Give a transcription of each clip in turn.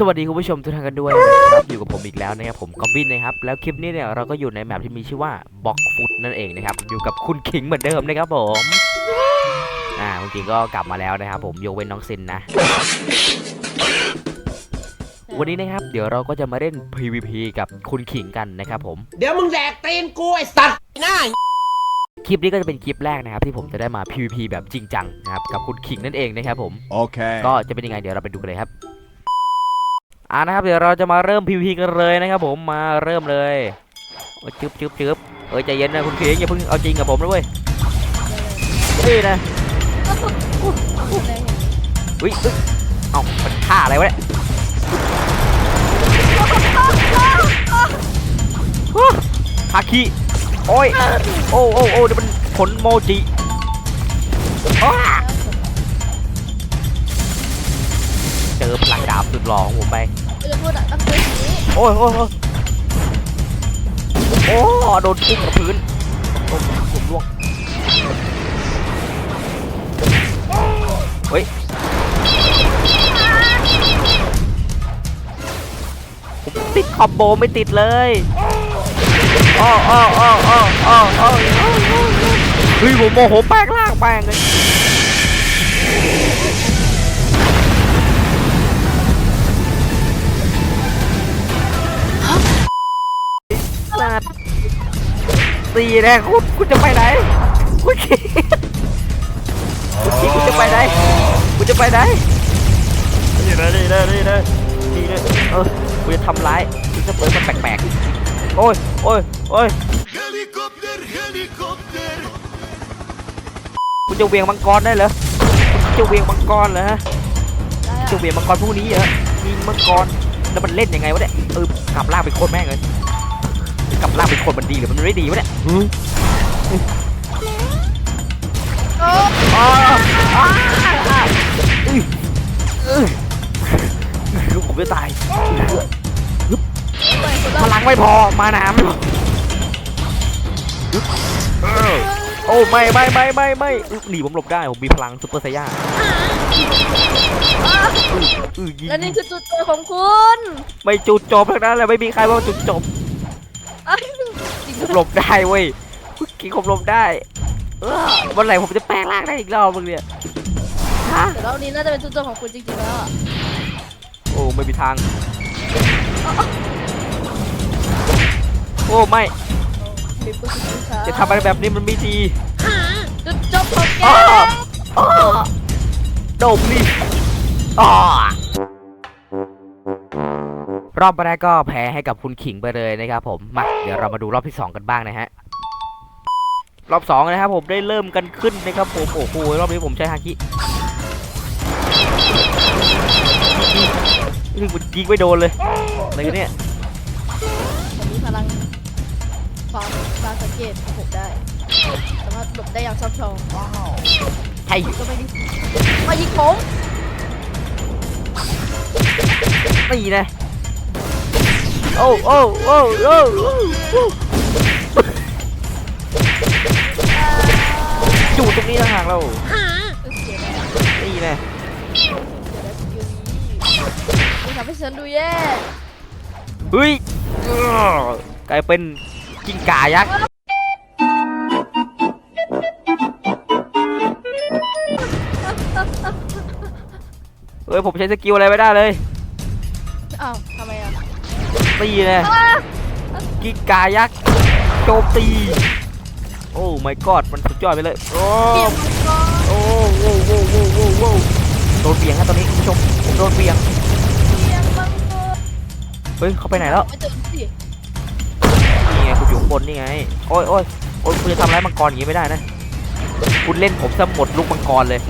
สวัสดีคุณผู้ชมทุกท่านกันด้วยนะครับอยู่กับผมอีกแล้วนะครับผมกอบบินนะครับแล้วคลิปนี้เนี่ยเราก็อยู่ในแมปที่มีชื่อว่าบ็อกฟุตนั่นเองนะครับอยู่กับคุณคิงเหมือนเดิมนะครับผมอ่าคุณคิงก็กลับมาแล้วนะครับผมยกเว้นน้องซินนะ วันนี้นะครับเดี๋ยวเราก็จะมาเล่น PVP กับคุณขิงกันนะครับผม เดี๋ยวมึงแดกตีนกูไอ้สัตว์หน้าคลิปนี้ก็จะเป็นคลิปแรกนะครับที่ผมจะได้มา PVP แบบจริงจังนะครับกับคุณขิงนั่นเองนะครับผม Okay. ก็จะเป็นยังไงเดี๋ยวเราไปดูกันเลยครับ อ่านะครับเดี๋ยวเราจะมาเริ่ม PVP กันเลยนะครับผมมาเริ่มเลยจึ๊บจึ๊บจึ๊บเอ้ยใจเย็นนะคุณขิงอย่าเพิ่งเอาจริงกับผมนะเว้ยนี่นะอุ้ยเอ้ามันท่าอะไรวะเนี่ยฮาคิโอ้ยโอ้โอ้โอ้เดี๋ยวมันผลโมจิเจอพลังดาบสุดหล่อของผมไป เออพูดอะต้องเป็นอย่างนี้โอ้ยโอ้ยโอ้ยโอ้โดนทุ่มกับพื้นโอ้ยผมล่วงเฮ้ยผมติดคอมโบไม่ติดเลยอ้ออ้ออ้ออ้ออ้ออ้อเฮ้ยผมโมโหแป้งล่างแป้งเลย ตีแน่คุณคุณจะไปไหนคุณคิดคุณคิดคุณจะไปไหนคุณจะไปไหนนี่นะนี่นะนี่นะนี่นะเออคุณจะทำร้ายคุณจะเปิดมันแปลกๆโอ้ยโอ้ยโอ้ย Helikopter, helikopter. คุณจะเวียงมังกรได้เหรอคุณจะเวียงมังกรเหรอฮะได้จะอะเวียงมังกรพวกนี้เหรอยิงมังกรแล้วมันเล่นยังไงวะเนี่ยเออกลับล่างเป็นคนแม่งเลยกลับล่างเป็นคนมันดีหรือมันไม่ดีวะเนี่ย โอ้อ้าวอ้าวอ้าวอุ้ยอื้อคือผมจะตายพลังไม่พอ มาน้ำไม่พอโอ้ไม่ไม่ไม่ไม่ไม่หนีผมหลบได้ผมมีพลังซุปเปอร์ไซย่าและนี่คือจุดเกิดของคุณ ไม่จุดจบทั้งนั้นเลยไม่มีใครว่าจุดจบ ผมหลบได้เว้ยกินผมหลบได้ เออวันไหนผมจะแปลงร่างได้อีกรอบมึงเนี่ยฮะแต่รอบนี้น่าจะเป็นจุดเกิดของคุณจริงๆแล้วอะโอ้ไม่มีทาง โอ้ไม่ลิฟต์ก็คือคุณค่ะจะทำอะไรแบบนี้มันไม่ดีจุดจบของแกอ้ออ้อโดมนี่อ้อ รอบแรกก็แพ้ให้กับคุณขิงไปเลยนะครับผมมาเดี๋ยวเรามาดูรอบที่ 2 กันบ้างนะฮะรอบ2นะครับผมได้เริ่มกันขึ้นนะครับผมโอ้โหรอบนี้ผมใช้ฮาคิยิงมันยิงไม่โดนเลยอะไรกันเนี่ยผมมีพลังความการสังเกตของผมได้สามารถหลบได้อย่างชอบชองใช่ก็ไม่ได้มายิงผมนี่นะ โอ้โอ้โอ้โอ้อยู่ตรงนี้ต่างหากเราเสียแล้วนี่นะเสียแล้วสกิลนี้คุณทำให้ฉันดูแย่เฮ้ยกลายเป็นกิ้งก่ายักษ์เฮ้ยผมใช้สกิลอะไรไม่ได้เลยอ้าวทำไม ตีนะกิ้งก่ายักษ์โจมตี โอ้ my god มันสุดยอดไปเลย โอ้โอ้โว้โว้โว้โว้โว้โดนเบียงครับตอนนี้คุณผู้ชมผมโดนเบียงเฮ้ยเขาไปไหนแล้วนี่ไงคุณอยู่บนนี่ไงโอ้ยโอ้ยโอ้ยคุณจะทำร้ายมังกรอย่างนี้ไม่ได้นะ คุณเล่นผมซะหมดลูกมังกรเลย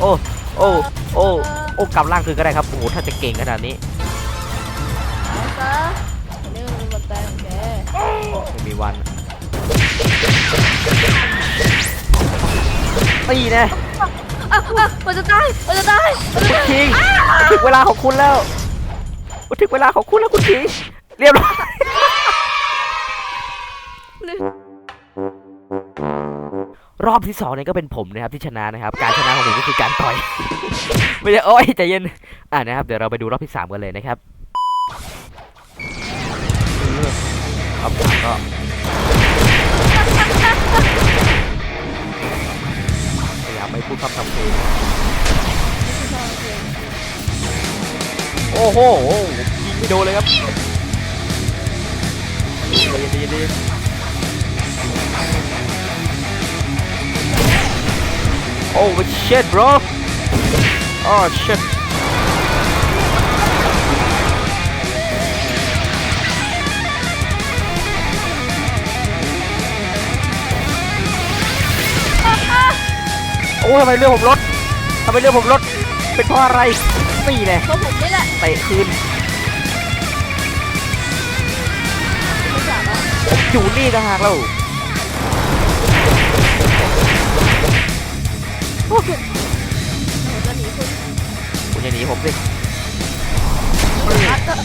โอ้โอ้โอ้โอ้กลับร่างคืนก็ได้ครับโอ้โหถ้าจะเก่งขนาดนี้ นนี้มันเป็นบันไดของแกไม่มีวันตีนะอะอะมันจะตายมันจะตายมันจะตายคิงถึงเวลาของคุณแล้วถึงเวลาของคุณแล้วคุณคิงเรียบร้อยรอบที่สองเนี่ยก็เป็นผมนะครับที่ชนะนะครับ การชนะของผมก็คือการต่อย ไม่ใช่โอ้ยใจเย็น อ่านะครับ เดี๋ยวเราไปดูรอบที่สามกันเลยนะครับ ครอบสามก็พยายามไม่พูดคำทำเพลงโอ้โหยิงไม่โดนเลยครับใจเย็นใจเย็นใจเย็น อ้ยทำไมเรื่องผมลดทำไมเรื่องผมลดเป็นเพราะอะไรนี่แน่เพราะผมนี่แหละเตะคืนไม่อยากแล้วผมอยู่นี่นะฮะเราผมจะหนีคุณคุณอย่าหนีผมสิอัดเถอะ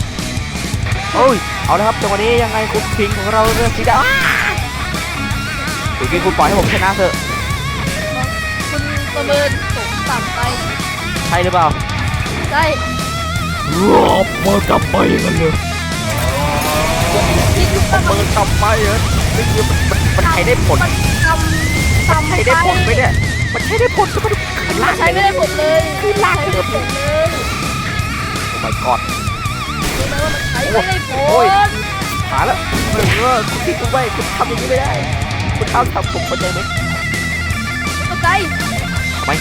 โอ้ย เอาละครับจังหวะนี้ยังไงคุณคิงของเราเรื่องสีดำคุณคิงคุณปล่อยให้ผมชนะเถอะคุณป ระเมินผมต่ำไปใช่หรือเปล่าใช่รอบมาจับไปกันเลยที่คุณประเมิเปินดจับไปเหรอนี่คือมันมันมันใช้ได้ผลมันต่ำต่ำใช้ได้ผลไหมเนี่ยมันใช้ได้ผลก็มันขึ้นมัล่านงใช้ไม่ได้ผลเลยขึ้นล่างใช้เลไม่ยได้ผลเลยโอ้ my god รู้ไหมว่ามันใช้ไม่ได้ผโอ้ยลหาแล้วเออคุณคิดคุณไว้คุณทำอย่างนี้ไม่ได้ คุณเอาทำผมเข้าใจไหมเข้าใจทำ ไม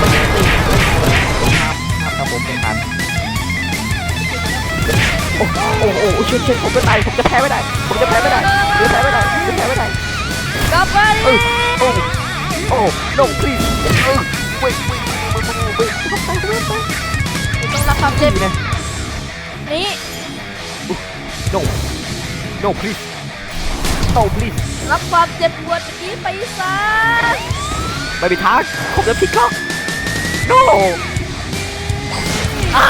มันไม่ตีห้ามห้ามทำผมเป็นทันโอ้โหโอ้โหโอ้ชิญเชิญผมจะตายผมจะแพ้ไม่ได้ผมจะแพ้ไม่ได้ผมจะแพ้ไม่ได้ผมจะแพ้ไม่ได้กลับไปเออโอ้โอ้ no please เออ wait wait wait wait wait ต้องไปต้องไปต้องรับความเจ็บนะนี้ no no please no please รับความเจ็บปวดนี้ไปซะ ไม่มีทางผมจะพลิกล็อก no อะ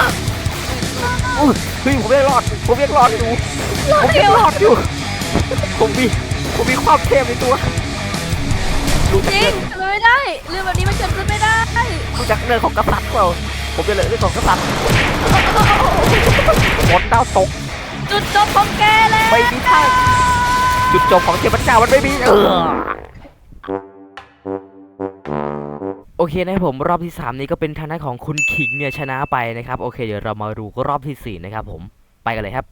อุ้ยเฮ้ยผมยังรอด ผมยังรอดอยู่ ผมยังรอดอยู่ ผมมี ผมมีความเทพในตัวรู้จักจริเรื่องทำไมไม่ได้เรื่องแบบนี้มันเกิดขึ้นไม่ได้รู้จักเรื่องของกษัตริย์เปล่าผมจะเลยเรื่องของกษัตริย์ฝนดาวตก จุดจบของแกแล้วไม่มีทางจุดจบของเทพเจ้ามันไม่มีเออ โอเคนะครับผมรอบที่ 3 นี้ก็เป็นทางด้านของคุณคิงเนี่ยชนะไปนะครับโอเคเดี๋ยวเรามาดูรอบทีสี่4 นะครับผมไปกันเลยครับ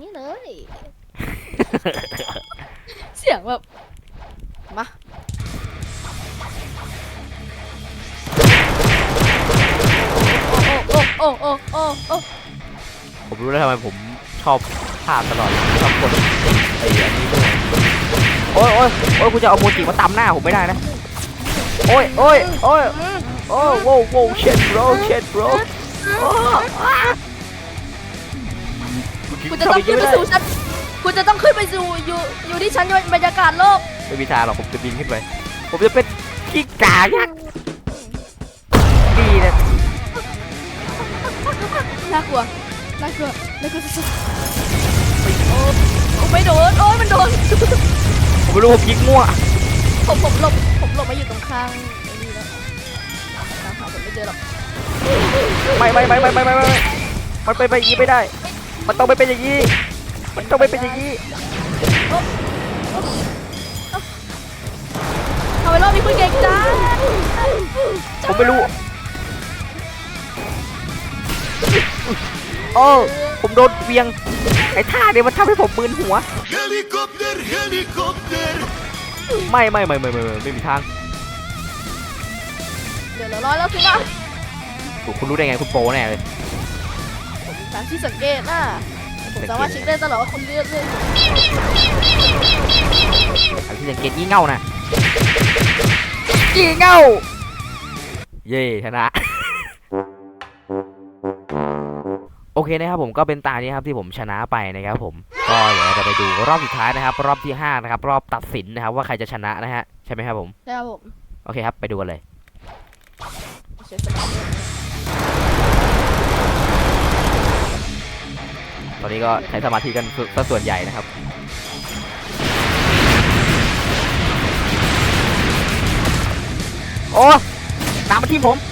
นี่เลย เสียงแบบ มาโอ้โอ้โอ้โอ้โอ้ผมรู้แล้วทำไมผมชอบภาพตลอดชอบกดไอ้อันนี้ด้วย โอ้ยโอ้ยโอ้ยคุณจะเอาโมจิมาตำหน้าผมไม่ได้นะ โอ้ยโอ้ยโอ้ยอืมโอ้โว้โว้เช็ด bro เช็ด bro โอ้อะคุณจะต้องขึ้นไปสู่ชั้นคุณจะต้องขึ้นไปสู่อยู่อยู่ที่ชั้นบรรยากาศโลกไม่มีทางหรอกผมจะบินขึ้นไป ผมจะเป็นขี้กายักษ์ดีนะน่ากลัวน่ากลัวน่ากลัวสุดๆโอ้โอ้ไม่โดน โอ้ยมันโดนผม ไม่รู้ผมยิงมั่วผมผมหลบผมหลบมาอยู่ตรงข้างไอ้นี่แล้วตามหาผมไม่เจอหรอกไม่ไม่ไม่ไม่ไม่ไม่ไม่มันเป็นไปอย่างนี้ไม่ได้ มันต้องไม่เป็นอย่างนี้ มันต้องไม่เป็นอย่างนี้ทำไมรอบนี้คุณเก่งจังผมไม่รู้โอ้ผมโดนเวียง ไอ้ท่าเนี่ยมันทำให้ผมมึนหัว Helikopter, helikopter. ไม่ไม่ไม่ไม่ไม่ไม่ไม่มีทางเดี๋ยวเรารอแล้วสินะโอ้คุณรู้ได้ไงคุณโปรแน่เลยผมมีการที่สังเกตนะผมสามารถเช็คได้ตลอดว่าคุณเลือกเลือกอันที่สังเกตยี่เง่านะยี่เง่า เย่ชนะ เคนะครับผมก็เป็นตานี้ครับที่ผมชนะไปนะครับผมก็เดี๋ยวจะไปดูรอบสุดท้ายนะครับ รอบที่ห้านะครับ รอบตัดสินนะครับ ว่าใครจะชนะนะฮะใช่ไหมครับผมใช่ครับผมโอเคครับไปดูกันเลยตอนนี้ก็ใช้สมาธิกันซส่วนใหญ่นะครับโอ้ตามมาที่ผม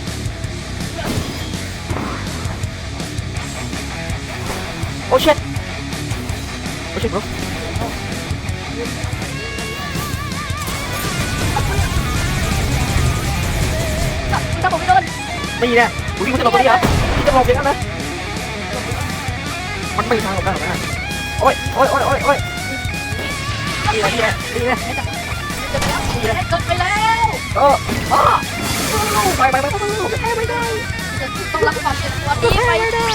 โอ้เช็ดโอ้เช็ดบรถ้าผมไม่โดนนี่แน่กูที่กูจะบอกคนนี้เหรอที่จะบอกอย่างนั้นนะมันไม่มีทางหลบได้หรอกนะโอ้ยโอ้ยโอ้ยโอ้ยโอ้ยนี่แหละนี่แหละนี่แหละจนไปแล้วเอออ้อไปไปไปไปไปไปได้ต้องรับความเจ็บปวดนี้ไปได้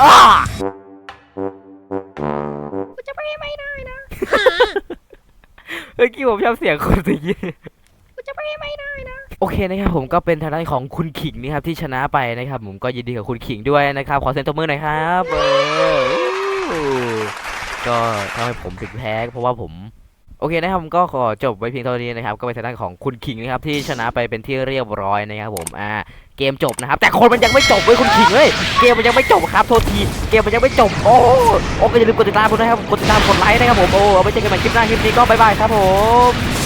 อ้า เมื่อกี้ผมชอบเสียงคนตะกี้กูจะไปไม่ได้นะโอเคนะครับผมก็เป็นทางด้านของคุณขิงนะครับที่ชนะไปนะครับ ผมก็ยินดีกับคุณขิงด้วยนะครับขอเซ็นตบมือหน่อยครับเออก็ทำให้ผมถึงแพ้เพราะว่าผมโอเคนะครับผมก็ขอจบไว้เพียงเท่านี้นะครับ ก็เป็นทางด้านของคุณขิงนะครับที่ชนะไปเป็นที่เรียบร้อยนะครับผมอ่า เกมจบนะครับ แต่คนมันยังไม่จบเว้ยคุณขิงเว้ยเกมมันยังไม่จบครับโทษทีเกมมันยังไม่จบโอ้โอ้ก็อย่าลืมกดติดตามผมนะครับกดติดตามกดไลค์นะครับผมโอ้เอาไว้เจอกันใหม่คลิปหน้าคลิปนี้ก็บ๊ายบายครับผม